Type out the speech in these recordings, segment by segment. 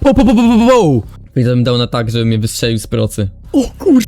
Po, po, po, po, po, po. I to bym dał na tak, żeby mnie wystrzelił z procy. O kur...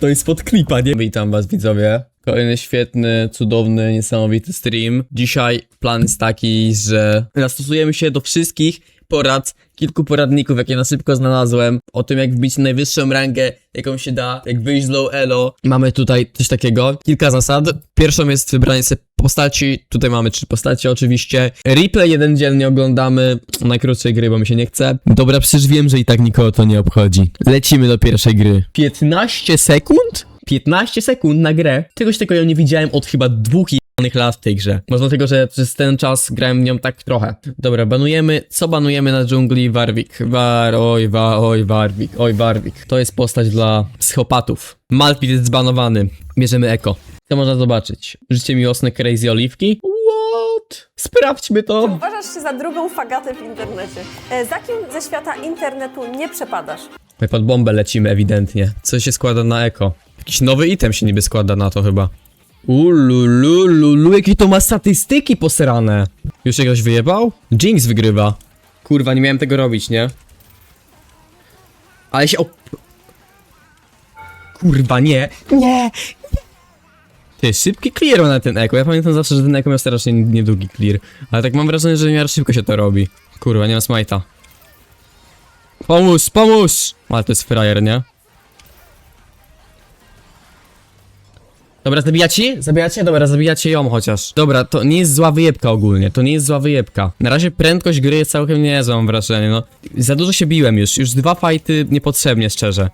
To jest pod klipa, nie? Witam was widzowie. Kolejny świetny, cudowny, niesamowity stream. Dzisiaj plan jest taki, że zastosujemy się do wszystkich porad, kilku poradników, jakie na szybko znalazłem, o tym jak wbić najwyższą rangę, jaką się da, jak wyjść z low elo. Mamy tutaj coś takiego, kilka zasad. Pierwszą jest wybranie sobie postaci, tutaj mamy trzy postacie oczywiście. Replay jeden dziennie oglądamy, najkrótszej gry, bo mi się nie chce. Dobra, przecież wiem, że i tak nikogo to nie obchodzi. Lecimy do pierwszej gry. 15 sekund? 15 sekund na grę. Czegoś takiego ja nie widziałem od chyba dwóch lat w tej grze. Może dlatego, że przez ten czas grałem w nią tak trochę. Dobra, banujemy. Co banujemy na dżungli? Warwick. War, oj, wa, oj, Warwick, oj, Warwick. To jest postać dla psychopatów. Malfit jest zbanowany. Bierzemy eko. Co można zobaczyć? Życie miłosne Crazy Oliwki? What? Sprawdźmy to. Uważasz się za drugą fagatę w internecie. E, Za kim ze świata internetu nie przepadasz? My pod bombę lecimy ewidentnie. Co się składa na eko? Jakiś nowy item się niby składa na to chyba. Ululululu, jakie to ma statystyki posrane. Już ktoś wyjebał? Jinx wygrywa. Kurwa, nie miałem tego robić, nie? Ale się op... Kurwa, nie. Nie! Ty, szybki clear na ten eko. Ja pamiętam zawsze, że ten eko miał strasznie niedługi clear. Ale tak mam wrażenie, że w miarę szybko się to robi. Kurwa, nie ma smajta. Pomóż, pomóż! Ale to jest frajer, nie? Dobra, zabijacie? Zabijacie? Dobra, zabijacie ją chociaż. Dobra, to nie jest zła wyjebka ogólnie, to nie jest zła wyjebka. Na razie prędkość gry jest całkiem niezła, mam wrażenie, no. Za dużo się biłem już, już dwa fajty niepotrzebnie, szczerze.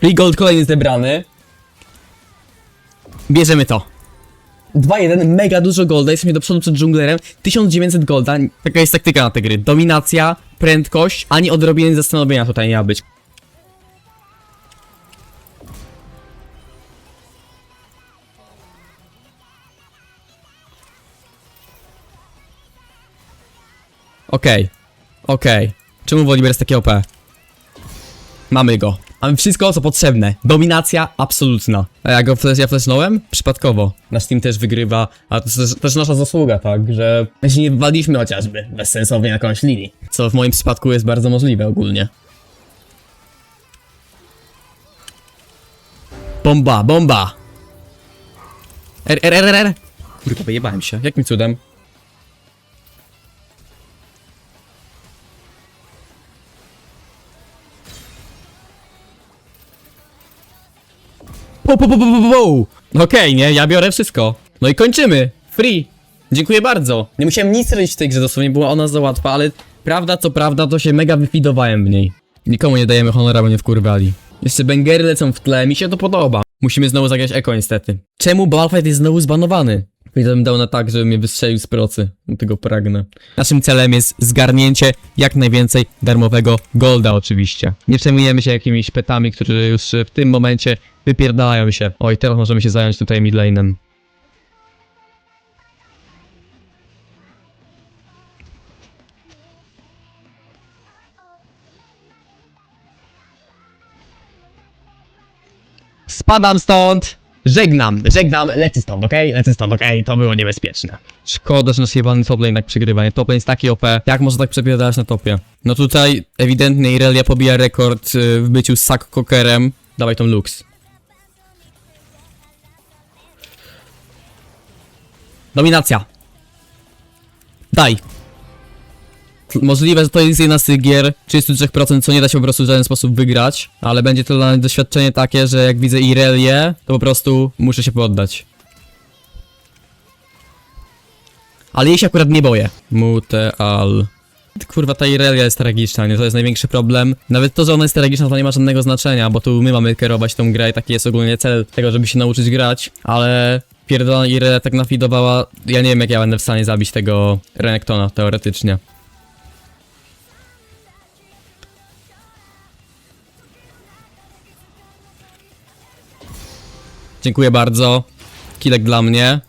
Free gold kolejny zebrany. Bierzemy to. 2-1, mega dużo golda, jesteśmy do przodu przed dżunglerem, 1900 golda, taka jest taktyka na te gry, dominacja, prędkość, ani odrobienie zastanowienia tutaj nie ma być. Okej, okej, czemu Woliber jest taki OP? Mamy go. Mamy wszystko, co potrzebne. Dominacja absolutna. A ja go flash, ja flashnąłem? Przypadkowo. Nasz team też wygrywa, a to też, też nasza zasługa, tak, że my się nie wywaliliśmy chociażby bezsensownie na jakąś linii. Co w moim przypadku jest bardzo możliwe ogólnie. Bomba, bomba! R, R, R, R, R. Kurwa, wyjebałem się. Jakim cudem? Po, po, po, po, po, po. Okej, nie, ja biorę wszystko. No i kończymy. Free. Dziękuję bardzo. Nie musiałem nic robić w tej grze, dosłownie była ona za łatwa, ale prawda co prawda, to się mega wyfidowałem w niej. Nikomu nie dajemy honora, bo nie wkurwali. Jeszcze bangery lecą w tle, mi się to podoba. Musimy znowu zagrać eko niestety. Czemu Balfight jest znowu zbanowany? I to bym dał na tak, żeby mnie wystrzelił z procy. Tego pragnę. Naszym celem jest zgarnięcie jak najwięcej darmowego golda oczywiście. Nie przejmujemy się jakimiś petami, którzy już w tym momencie wypierdalają się. Oj, teraz możemy się zająć tutaj midlane'em. Spadam stąd! Żegnam, żegnam, lecę stąd, okej? Lecę stąd, okej? To było niebezpieczne. Szkoda, że nasz jebany top lane tak przegrywa, nie? Top lane jest taki OP. Jak można tak przepierdalać na topie? No tutaj ewidentnie Irelia pobija rekord y, w byciu sack cockerem. Dawaj tą Lux. Dominacja. Daj. Możliwe, że to jest jedna z tych gier 33%, co nie da się po prostu w żaden sposób wygrać, ale będzie to dla mnie doświadczenie takie, że jak widzę Irelię, to po prostu muszę się poddać. Ale jej się akurat nie boję. Muteal. Kurwa, ta Irelia jest tragiczna, nie? To jest największy problem. Nawet to, że ona jest tragiczna, to nie ma żadnego znaczenia, bo tu my mamy kierować tą grę i taki jest ogólnie cel tego, żeby się nauczyć grać, ale pierdolona Irelia tak nafidowała, ja nie wiem jak ja będę w stanie zabić tego Renektona, teoretycznie. Dziękuję bardzo. Kilek dla mnie.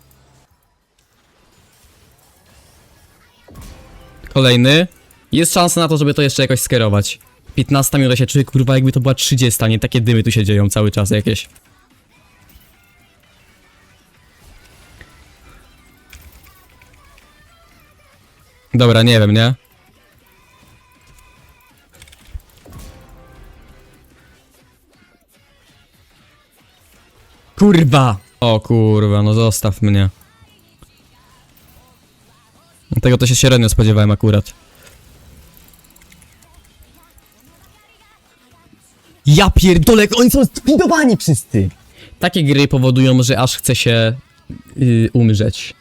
Kolejny. Jest szansa na to, żeby to jeszcze jakoś skierować. 15 minuta się czuję, kurwa, jakby to była 30, nie takie dymy tu się dzieją cały czas jakieś. Dobra, nie wiem, nie? Kurwa! O kurwa, no zostaw mnie. Tego to się średnio spodziewałem akurat. Ja pierdolę, oni są spidowani wszyscy! Takie gry powodują, że aż chce się yy, umrzeć.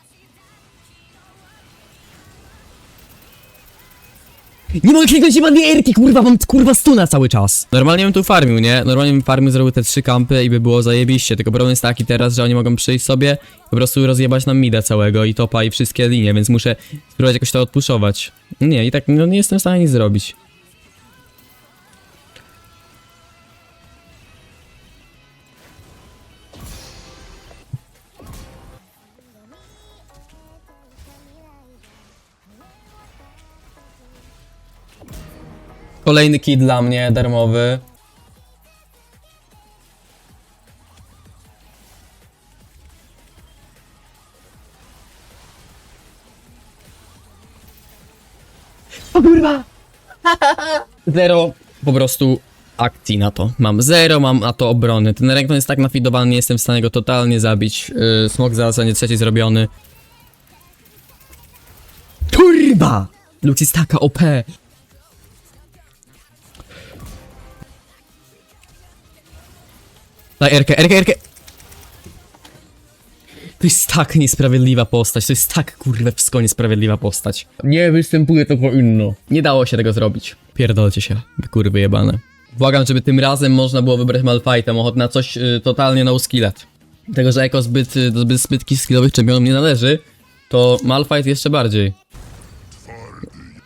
Nie mogę kliknąć jebany erki, kurwa, mam kurwa stuna cały czas. Normalnie bym tu farmił, nie? Normalnie bym farmił, zrobił te trzy kampy i by było zajebiście, tylko problem jest taki teraz, że oni mogą przyjść sobie po prostu rozjebać nam mida całego i topa i wszystkie linie, więc muszę spróbować jakoś to odpuszować. Nie, i tak no, nie jestem w stanie nic zrobić. Kolejny kit dla mnie, darmowy. O kurwa! Zero po prostu akcji na to. Mam zero, mam na to obrony. Ten Renekton jest tak nafidowany, nie jestem w stanie go totalnie zabić. Yy, smok zaraz nie trzeci zrobiony. Kurwa! Lux jest taka OP. Daj Erkę, Erkę, Erkę! To jest tak niesprawiedliwa postać, to jest tak kurwewsko niesprawiedliwa postać. Nie występuje tylko inno. Nie dało się tego zrobić. Pierdolcie się, wy kurwy jebane. Błagam, żeby tym razem można było wybrać Malfightem, ochot na coś y, totalnie no skillet. Tego, że jako zbyt, y, do zbyt skillowych czempionom nie należy, to Malfight jeszcze bardziej.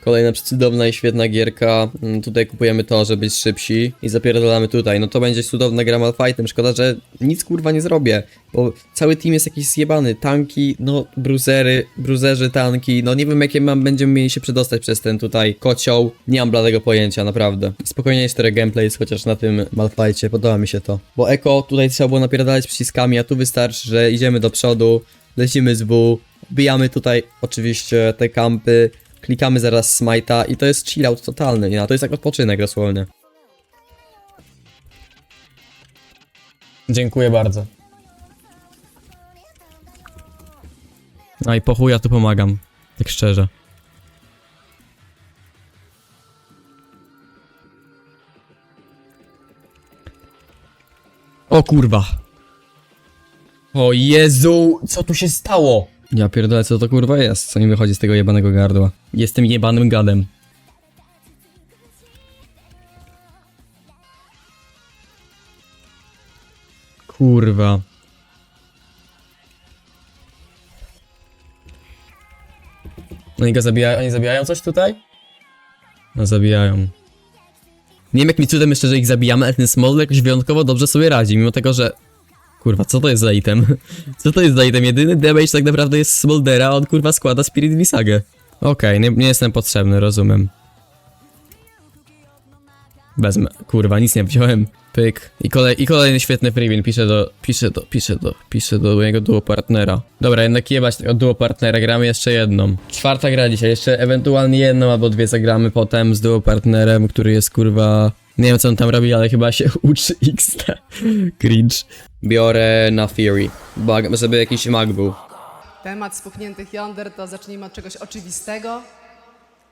Kolejna cudowna i świetna gierka. Mm, Tutaj kupujemy to, żeby być szybsi i zapierdolamy tutaj. No to będzie cudowna gra Malfightem. Szkoda, że nic kurwa nie zrobię, bo cały team jest jakiś zjebany. Tanki, no bruzery, bruzerzy, tanki. No nie wiem jakie mam, będziemy mieli się przedostać przez ten tutaj kocioł. Nie mam bladego pojęcia, naprawdę. Spokojnie 4 gameplay jest chociaż na tym Malfightie, podoba mi się to. Bo Eko tutaj trzeba było napierdalać przyciskami, a tu wystarczy, że idziemy do przodu, lecimy z W, bijamy tutaj oczywiście te kampy, klikamy zaraz smite'a i to jest chillout totalny, nie? To jest jak odpoczynek dosłownie. Dziękuję bardzo. A i po chuj ja tu pomagam, tak szczerze. O kurwa. O Jezu, co tu się stało? Ja pierdolę, co to kurwa jest, co mi wychodzi z tego jebanego gardła. Jestem jebanym gadem. Kurwa. Oni go zabijają, oni zabijają coś tutaj? No zabijają. Nie wiem jak mi cudem jeszcze, że ich zabijamy, ale ten Smolder jakoś wyjątkowo dobrze sobie radzi, mimo tego, że... Kurwa, co to jest za item? Co to jest za item? Jedyny damage tak naprawdę jest Smoldera, a on kurwa składa Spirit Visagę. Okej, nie, nie jestem potrzebny, rozumiem. Wezmę, kurwa, nic nie wziąłem. Pyk. I, kolej, I kolejny świetny freewin. Piszę do, piszę do, piszę do, piszę do mojego duo partnera. Dobra, jednak jebać tego duo partnera, gramy jeszcze jedną. Czwarta gra dzisiaj, jeszcze ewentualnie jedną albo dwie zagramy potem z duo partnerem, który jest kurwa... Nie wiem co on tam robi, ale chyba się uczy XT. Cringe. Biorę na Fury, bo żeby jakiś mag był. Temat spuchniętych jąder to zacznijmy od czegoś oczywistego.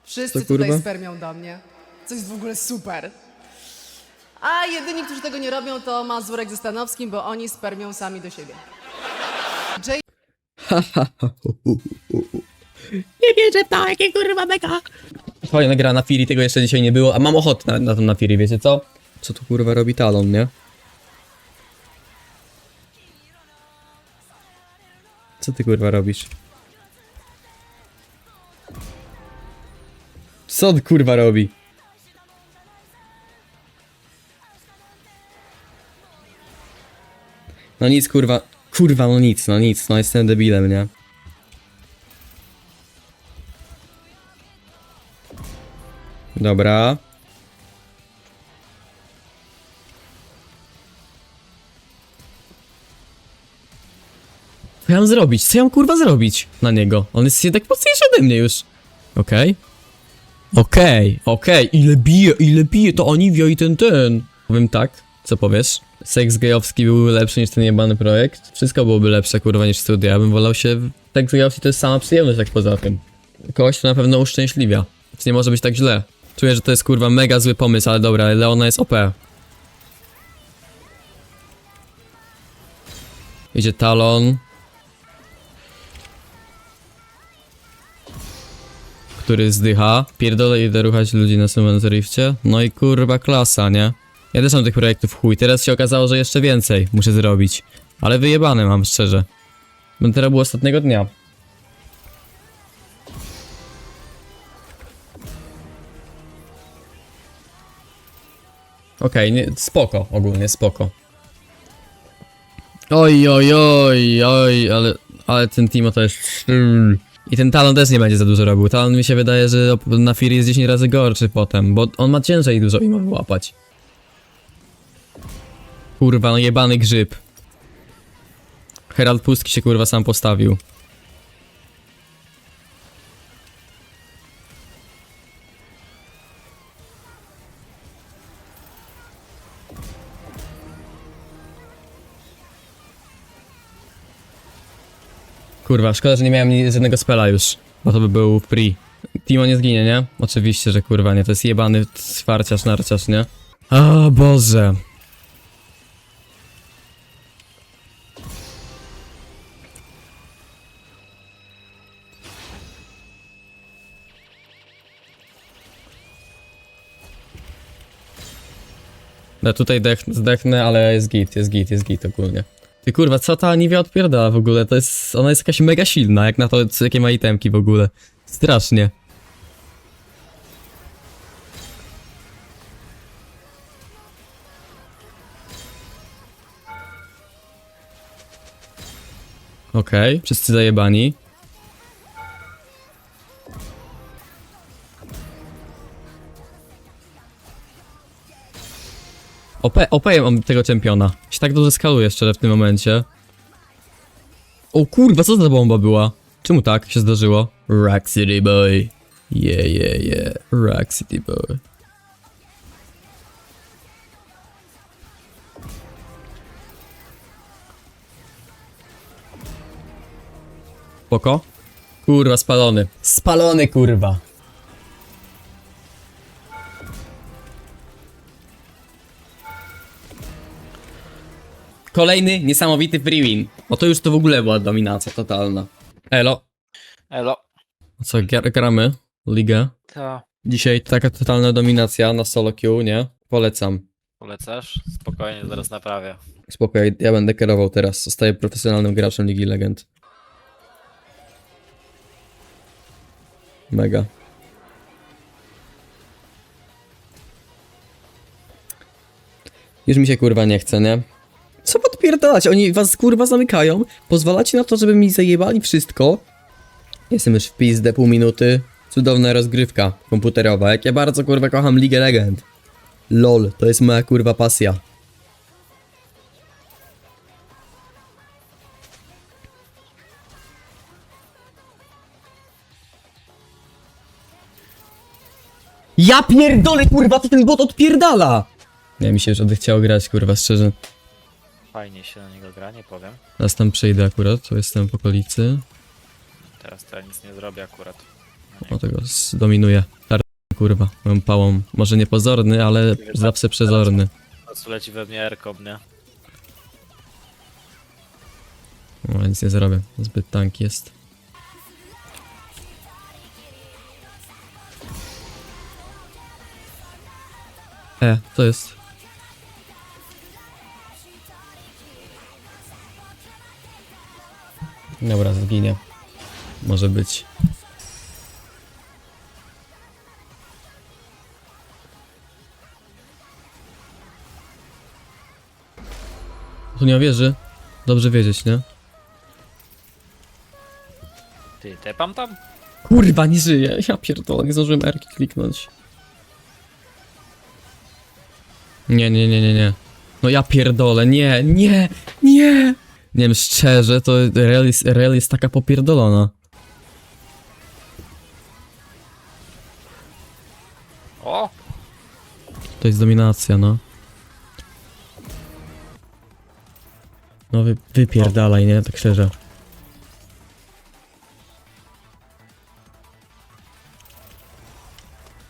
Wszyscy Co, kurwa? tutaj spermią do mnie. Co jest w ogóle super. A jedyni, którzy tego nie robią, to Mazurek ze Stanowskim, bo oni spermią sami do siebie. Jay Nie wierzę w to, jakie kurwa mega. Fajna gra na Fury, tego jeszcze dzisiaj nie było, a mam ochotę na, na to na Fury, wiecie co? Co tu kurwa robi Talon, nie? Co ty kurwa robisz? Co on kurwa robi? No nic kurwa, kurwa no nic, no nic, no jestem debilem, nie? Dobra. Co ja mam zrobić? Co ja mam kurwa zrobić na niego? On jest jednak mocniejszy ode mnie już. Okej. Okej, okej, ile bije, ile bije, to Oniwio i ten, ten. Powiem tak, co powiesz? Seks gejowski byłby lepszy niż ten jebany projekt? Wszystko byłoby lepsze, kurwa, niż studia. Ja bym wolał się... Seks gejowski to jest sama przyjemność, tak poza tym. Kogoś to na pewno uszczęśliwia. Więc nie może być tak źle. Czuję, że to jest, kurwa, mega zły pomysł, ale dobra, Leona jest OP. Idzie Talon. Który zdycha. Pierdolę idę ruchać ludzi na Summons Rifcie. No i kurwa klasa, nie? Ja też mam tych projektów chuj. Teraz się okazało, że jeszcze więcej muszę zrobić. Ale wyjebane mam, szczerze. Bo teraz było ostatniego dnia. Okej, nie, spoko, ogólnie spoko. Oj, oj, oj, oj, ale, ale ten Timo to jest... I ten talon też nie będzie za dużo robił. Talon mi się wydaje, że na Fury jest 10 razy gorszy potem, bo on ma ciężej dużo i ma wyłapać. Kurwa, no jebany grzyb. Herald Pustki się kurwa sam postawił. Kurwa, szkoda, że nie miałem żadnego spela już, bo to by był free. Timo nie zginie, nie? Oczywiście, że kurwa nie, to jest jebany swarciarz, narciarz, nie? O Boże. No tutaj dech, zdechnę, ale jest git, jest git, jest git ogólnie. Ty kurwa, co ta Aniwia odpierdala w ogóle? To jest, ona jest jakaś mega silna, jak na to, co, jakie ma itemki w ogóle. Strasznie. Okej, wszyscy zajebani. OP, OP mam tego czempiona. Się tak dobrze skaluje szczerze w tym momencie. O kurwa, co za bomba była? Czemu tak się zdarzyło? Rack City Boy. Yeah, yeah, yeah. Rack City Boy. Spoko? Kurwa, spalony. Spalony, kurwa. Kolejny niesamowity free win. Bo to już to w ogóle była dominacja totalna. Elo. Elo. Co, gra- gramy? Ligę. To Dzisiaj taka totalna dominacja na solo queue, nie? Polecam. polecasz? Spokojnie, zaraz naprawię. Spokojnie, ja będę kierował teraz. Zostaję profesjonalnym graczem Ligi Legend. Mega. Już mi się kurwa nie chce, nie? Co podpierdalać? Oni was kurwa zamykają, pozwalacie na to, żeby mi zajebali wszystko. Jestem już w pizdę pół minuty. Cudowna rozgrywka komputerowa. Jak ja bardzo kurwa kocham Ligę Legend. LOL, to jest moja kurwa pasja. Ja pierdolę, kurwa, to ten bot odpierdala! Nie, mi się już odechciało grać, kurwa, szczerze. Fajnie się na niego gra, nie powiem. Teraz tam przejdę akurat, to jestem w okolicy. Teraz to ja nic nie zrobię akurat. O, tego zdominuję. Tar... kurwa, moją pałą. Może niepozorny, ale zawsze przezorny. Po prostu leci we mnie Erkom, nie? No, nic nie zrobię, zbyt tanki jest. E, to jest. Dobra, zginie. Może być. Tu nie wierzy. Dobrze wiedzieć, nie? Ty, tepam tam? Kurwa, nie żyje. Ja pierdolę, nie zdążyłem Erki kliknąć. Nie, nie, nie, nie, nie. No ja pierdolę, nie, nie, nie! Nie wiem, szczerze, to Real jest, Real jest taka popierdolona. O! To jest dominacja, no. No wy, wypierdalaj, nie? Tak szczerze.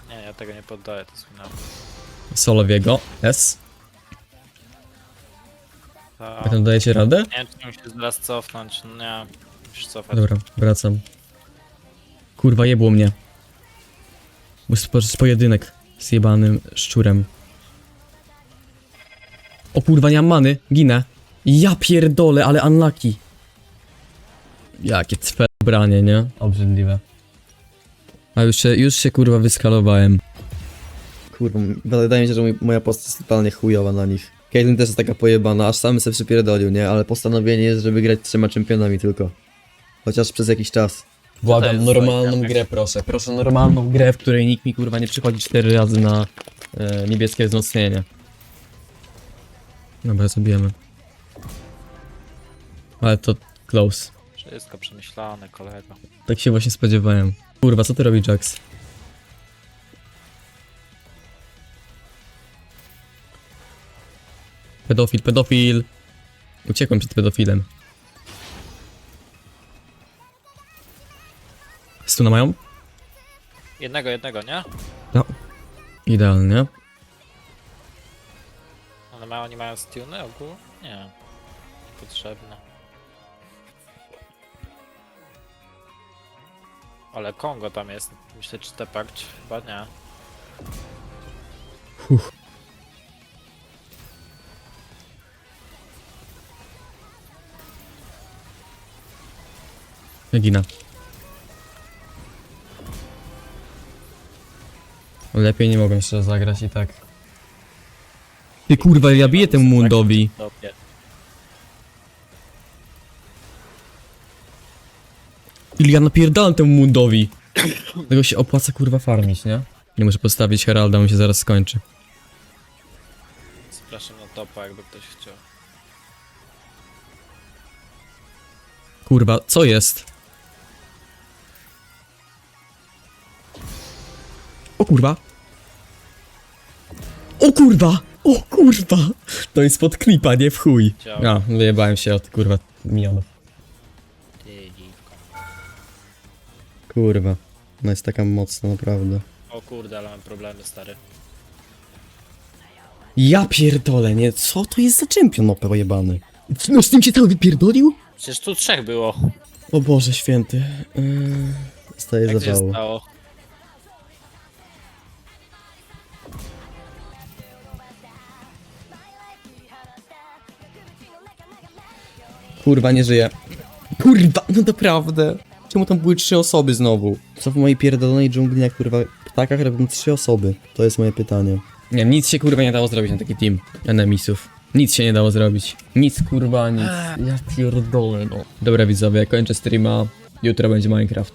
Nie, ja tego nie poddaję, to jest wina. Solo w jego. S. Jak tam dajecie radę? Nie wiem, czy muszę zaraz cofnąć. No nie, musisz cofać. Dobra, wracam. Kurwa, jebło mnie. Muszę spożyć pojedynek z jebanym szczurem. O kurwa, nie mam many. Ginę. Ja pierdolę, ale unlucky. Jakie cwe branie, nie? Obrzydliwe. A już się, już się kurwa wyskalowałem. Kurwa, wydaje mi się, że mój, moja postać jest totalnie chujowa na nich. Caitlyn też jest taka pojebana, aż sam sobie przypierdolił, nie? Ale postanowienie jest, żeby grać trzema czempionami tylko. Chociaż przez jakiś czas. Błagam, jest normalną grę proszę. Proszę normalną grę, w której nikt mi kurwa nie przychodzi cztery razy na e, niebieskie wzmocnienie. Dobra, zabijemy. Ale to close. Wszystko przemyślane, kolego. Tak się właśnie spodziewałem. Kurwa, co ty robi Jax? Pedofil, pedofil! Uciekłem przed pedofilem. Stuna mają? Jednego, jednego, nie? No. Idealnie. One mają, nie mają stuny ogół? Nie. Potrzebne. Ale Kongo tam jest. Myślę, czy Tepak, czy chyba nie. Gina. Lepiej nie mogłem się zagrać i tak. Ty kurwa, ja biję temu mundowi. Dobie. Ili ja napierdalam temu mundowi. Tego się opłaca kurwa farmić, nie? Nie muszę postawić Heralda, on się zaraz skończy. Zapraszam na topa, jakby ktoś chciał. Kurwa, co jest? O kurwa. O kurwa! O kurwa! To jest pod klipa, nie w chuj. A, wyjebałem się od kurwa. Ty, dziwko. Kurwa. No jest taka mocna, naprawdę. O kurde, ale mam problemy, stary. Ja pierdolę, nie? Co to jest za czempion OP pojebany? No z tym cię cały wypierdolił? Przecież tu trzech było. O Boże święty. Yy... Staje Jak za się stało? Kurwa, nie żyje. Kurwa, no naprawdę. Czemu tam były trzy osoby znowu? Co w mojej pierdolonej dżungli na kurwa ptakach robią trzy osoby? To jest moje pytanie. Nie wiem, nic się kurwa nie dało zrobić na taki team enemisów. Nic się nie dało zrobić. Nic kurwa, nic. Ja pierdolę, no. Dobra widzowie, kończę streama. Jutro będzie Minecraft.